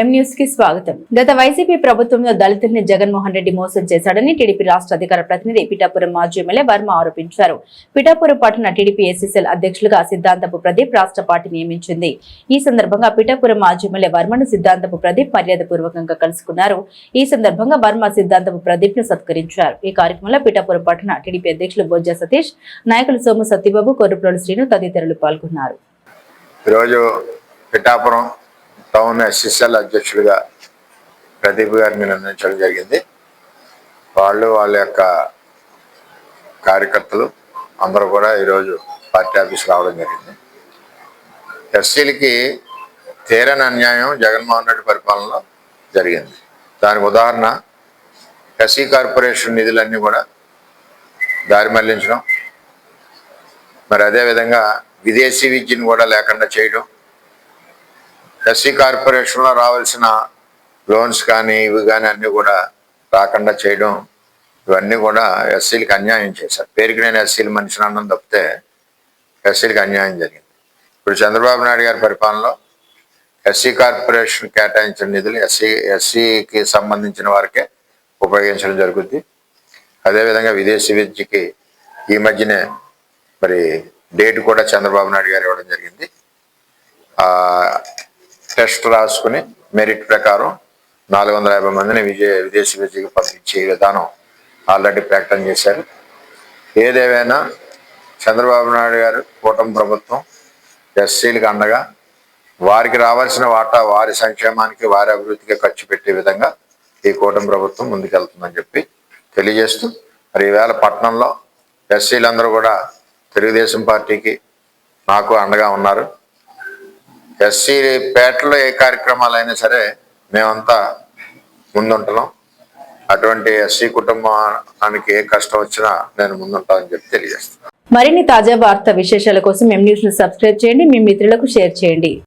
ఎం న్యూస్కి స్వాగతం. గత వైసీపీ ప్రభుత్వంలో దళితుల్ని జగన్మోహన్ రెడ్డి మోసం చేశాడని టీడీపీ రాష్ట్ర అధికార ప్రతినిధి పిఠాపురం మాజీ ఎమ్మెల్యే వర్మ ఆరోపించారు. పిఠాపురం పట్టణ టీడీపీ ఎస్ఎస్ఎల్ అధ్యక్షులుగా సిద్ధాంతపు ప్రదీప్ రాష్ట్ర పార్టీ నియమించింది. ఈ సందర్భంగా పిఠాపురం మాజీ ఎమ్మెల్యే వర్మను సిద్ధాంతపు ప్రదీప్ మర్యాద పూర్వకంగా కలుసుకున్నారు. ఈ సందర్భంగా వర్మ సిద్ధాంతపు ప్రదీప్ను సత్కరించారు. ఈ కార్యక్రమంలో పిఠాపురం పట్టణ టీడీపీ అధ్యక్షులు బొజ్జ సతీష్ నాయకులు సోము సత్యబాబు కొర్రుప్రోలు శ్రీను తదితరులు పాల్గొన్నారు. ఈరోజు పిఠాపురం టౌన్ ఎస్ఎస్ఎల్ అధ్యక్షుడిగా ప్రదీప్ గారిని నిర్ణయించడం జరిగింది. వాళ్ళు వాళ్ళ యొక్క కార్యకర్తలు అందరూ కూడా ఈరోజు పార్టీ ఆఫీస్ రావడం జరిగింది. ఎస్సీలకి తీరని అన్యాయం జగన్మోహన్ రెడ్డి పరిపాలనలో జరిగింది. దానికి ఉదాహరణ ఎస్సీ కార్పొరేషన్ నిధులన్నీ కూడా దారి మళ్ళించడం మరి అదేవిధంగా విదేశీ విద్యను కూడా లేకుండా చేయడం ఎస్సీ కార్పొరేషన్లో రావాల్సిన లోన్స్ కానీ ఇవి కానీ అన్నీ కూడా రాకుండా చేయడం ఇవన్నీ కూడా ఎస్సీలకు అన్యాయం చేశారు. పేరుకి నేను ఎస్సీలు మనిషిని అన్నం తప్పితే ఎస్సీలకు అన్యాయం జరిగింది. ఇప్పుడు చంద్రబాబు నాయుడు గారి పరిపాలనలో ఎస్సీ కార్పొరేషన్ కేటాయించిన నిధులు ఎస్సీ ఎస్సీకి సంబంధించిన వారికే ఉపయోగించడం జరుగుద్ది. అదేవిధంగా విదేశీ విద్యకి ఈ మధ్యనే మరి డేట్ కూడా చంద్రబాబు నాయుడు గారు ఇవ్వడం జరిగింది. టెస్ట్ రాసుకుని మెరిట్ ప్రకారం నాలుగు వందల యాభై మందిని విజయ విదేశీ విద్యకు పంపించే విధానం ఆల్రెడీ ప్రకటన చేశారు. ఏదేమైనా చంద్రబాబు నాయుడు గారు కూటమి ప్రభుత్వం ఎస్సీలకు అండగా వారికి రావాల్సిన వాటా వారి సంక్షేమానికి వారి అభివృద్ధికి ఖర్చు పెట్టే విధంగా ఈ కూటమి ప్రభుత్వం ముందుకెళ్తుందని చెప్పి తెలియజేస్తూ మరి ఈవేళ పట్టణంలో ఎస్సీలందరూ కూడా తెలుగుదేశం పార్టీకి నాకు అండగా ఉన్నారు. ఎస్సీ పేటలో ఏ కార్యక్రమాలు అయినా సరే మేమంతా ముందుంటున్నాం. అటువంటి ఎస్సీ కుటుంబానికి ఏ కష్టం వచ్చినా నేను ముందుంటానని చెప్పి తెలియజేస్తాను మరిన్ని తాజా వార్త విశేషాల కోసం ఎం న్యూస్ సబ్స్క్రైబ్ చేయండి. మీ మిత్రులకు షేర్ చేయండి.